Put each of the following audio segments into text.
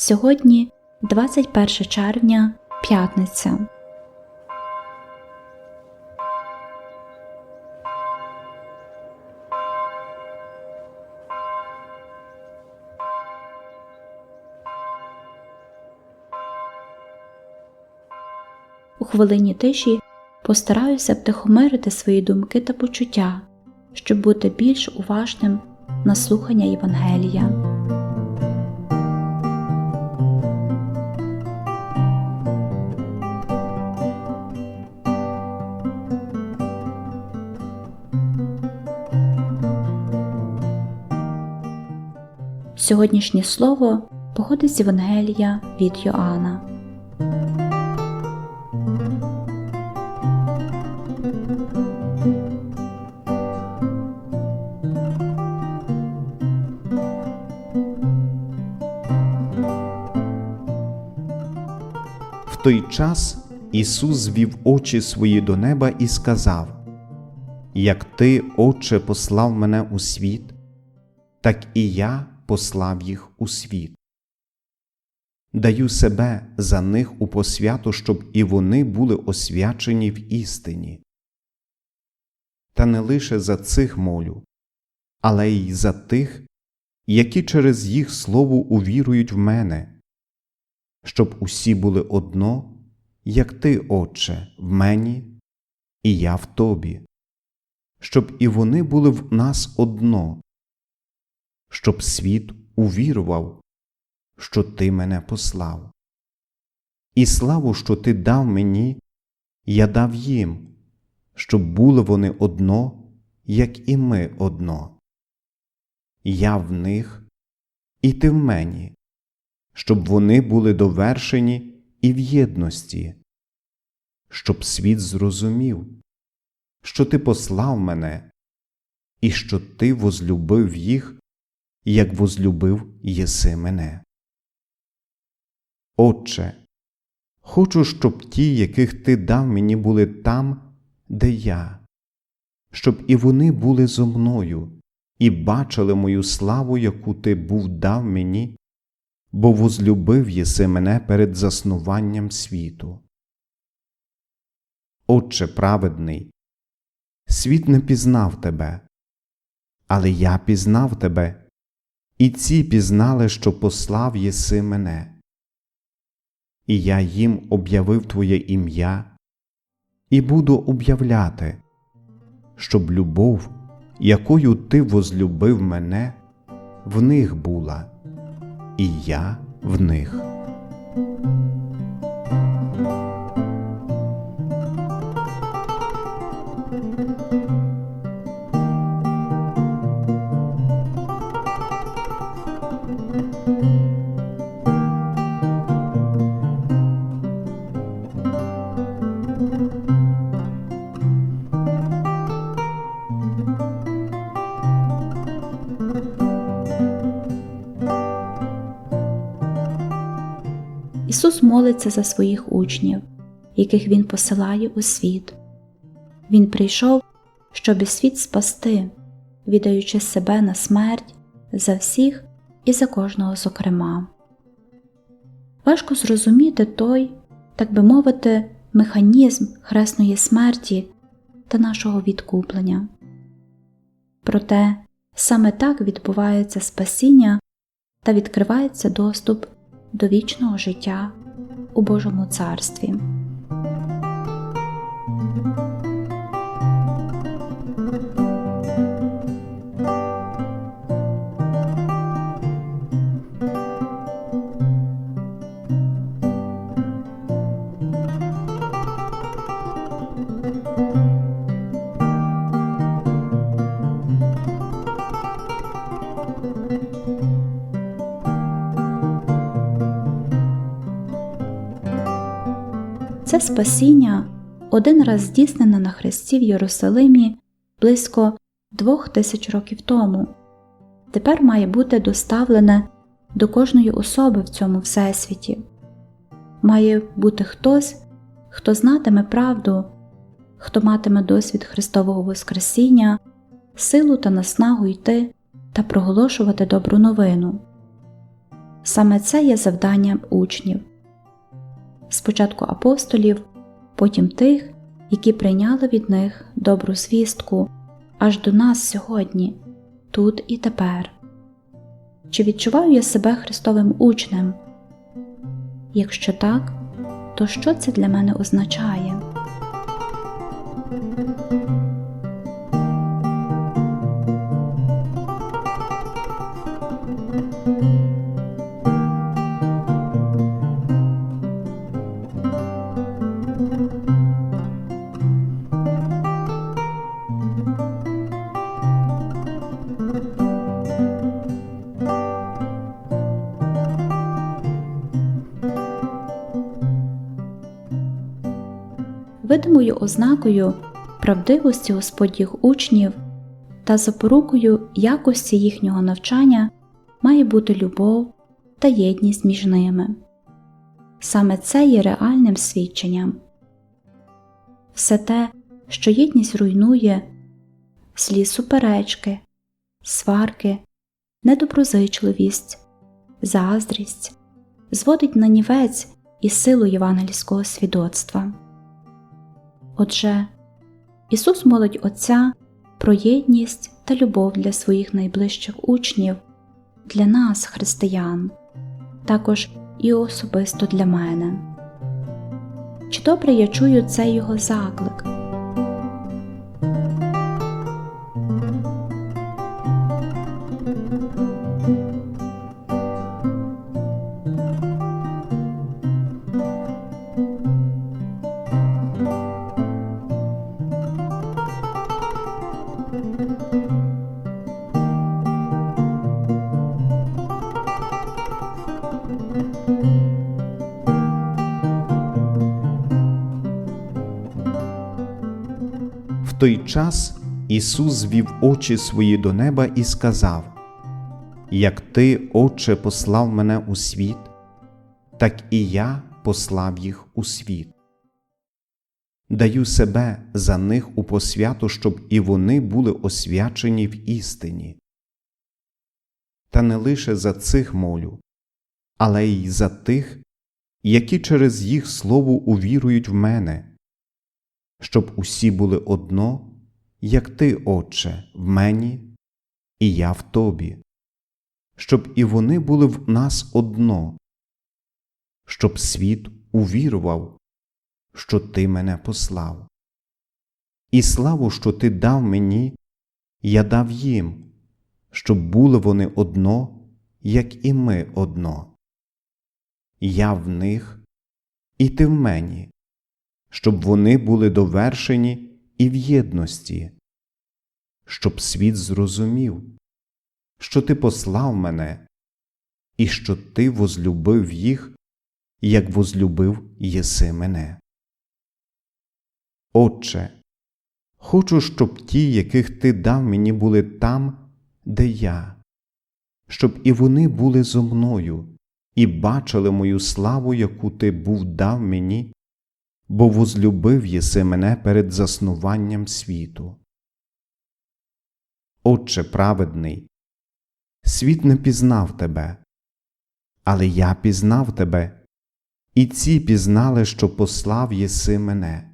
Сьогодні 21 червня, п'ятниця. У хвилині тиші постараюся втихомирити свої думки та почуття, щоб бути більш уважним на слухання Євангелія. Сьогоднішнє слово походить з Євангелія від Йоанна. В той час Ісус звів очі свої до неба і сказав: Як ти, Отче, послав мене у світ, так і я послав їх у світ. Даю себе за них у посвяту, щоб і вони були освячені в істині. Та не лише за цих молю, але й за тих, які через їх слово увірують в мене, щоб усі були одно, як ти, Отче, в мені, і я в тобі, щоб і вони були в нас одно, щоб світ увірував, що ти мене послав. І славу, що ти дав мені, я дав їм, щоб були вони одно, як і ми одно. Я в них, і ти в мені, щоб вони були довершені і в єдності, щоб світ зрозумів, що ти послав мене, і що ти возлюбив їх, як возлюбив єси мене. Отче, хочу, щоб ті, яких ти дав мені, були там, де я, щоб і вони були зо мною і бачили мою славу, яку ти був дав мені, бо возлюбив єси мене перед заснуванням світу. Отче праведний, світ не пізнав тебе, але я пізнав тебе, і ці пізнали, що послав єси мене. І я їм об'явив Твоє ім'я, і буду об'являти, щоб любов, якою ти возлюбив мене, в них була, і я в них. Ісус молиться за своїх учнів, яких Він посилає у світ. Він прийшов, щоби світ спасти, віддаючи себе на смерть за всіх і за кожного зокрема. Важко зрозуміти той, так би мовити, механізм хресної смерті та нашого відкуплення. Проте саме так відбувається спасіння та відкривається доступ до вічного життя у Божому Царстві. Це спасіння один раз здійснене на хресті в Єрусалимі близько двох тисяч років тому. Тепер має бути доставлене до кожної особи в цьому всесвіті. Має бути хтось, хто знатиме правду, хто матиме досвід Христового Воскресіння, силу та наснагу йти та проголошувати добру новину. Саме це є завданням учнів. Спочатку апостолів, потім тих, які прийняли від них добру звістку аж до нас сьогодні, тут і тепер. Чи відчуваю я себе Христовим учнем? Якщо так, то що це для мене означає? Видимою ознакою правдивості Господніх учнів та запорукою якості їхнього навчання має бути любов та єдність між ними. Саме це є реальним свідченням. Все те, що єдність руйнує, слід суперечки, сварки, недоброзичливість, заздрість, зводить на нівець і силу євангельського свідоцтва. Отже, Ісус молить Отця про єдність та любов для своїх найближчих учнів, для нас, християн, також і особисто для мене. Чи добре я чую цей його заклик? Той час Ісус звів очі свої до неба і сказав: Як ти, Отче, послав мене у світ, так і я послав їх у світ. Даю себе за них у посвяту, щоб і вони були освячені в істині. Та не лише за цих молю, але й за тих, які через їх слово увірують в мене, щоб усі були одно, як ти, Отче, в мені, і я в тобі, щоб і вони були в нас одно, щоб світ увірував, що ти мене послав. І славу, що ти дав мені, я дав їм, щоб були вони одно, як і ми одно. Я в них, і ти в мені, щоб вони були довершені і в єдності, щоб світ зрозумів, що ти послав мене, і що ти возлюбив їх, як возлюбив єси мене. Отче, хочу, щоб ті, яких ти дав мені, були там, де я, щоб і вони були зо мною і бачили мою славу, яку ти був дав мені, бо возлюбив єси мене перед заснуванням світу. Отче праведний, світ не пізнав тебе, але я пізнав тебе, і ці пізнали, що послав єси мене.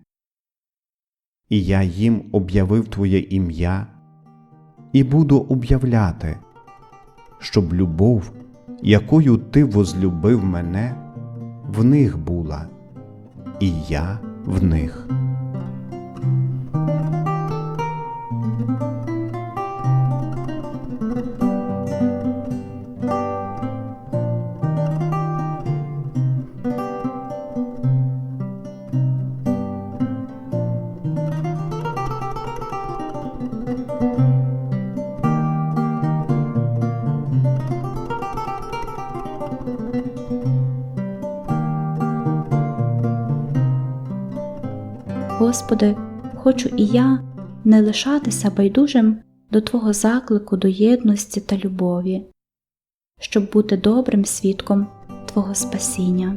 І я їм об'явив Твоє ім'я і буду об'являти, щоб любов, якою ти возлюбив мене, в них була, і я в них. Господи, хочу і я не лишатися байдужим до Твого заклику до єдності та любові, щоб бути добрим свідком Твого спасіння.